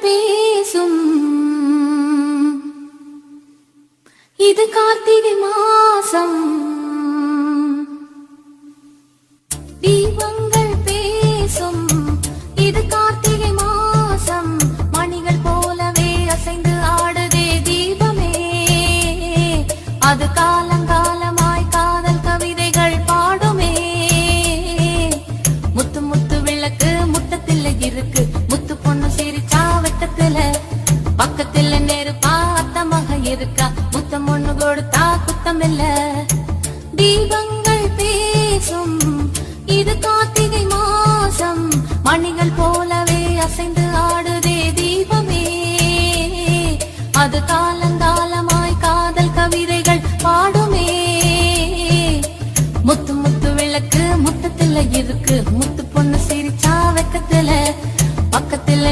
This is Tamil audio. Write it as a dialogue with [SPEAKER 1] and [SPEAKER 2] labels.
[SPEAKER 1] பேசும். இது கார்த்திகை மாசம். தீபங்கள் பேசும். இது கார்த்திகை மாசம். மணிகள் போலவே அசைந்து ஆடுதே தீபமே. அது கா பக்கத்துல நெருப்பா அத்தமாக இருக்கா? முத்தம் ஒண்ணு கொடுத்தா குத்தம் இல்ல தீபங்கள் பேசும். இது கார்த்திகை மாசம் மணிகள் போலவே அசைந்து ஆடுதே தீபமே. அது காலங்காலமாய் காதல் கவிதைகள் பாடுமே. முத்து முத்து விளக்கு முத்தத்துல இருக்கு. முத்து பொண்ணு சிரிச்சா வெக்கத்துல.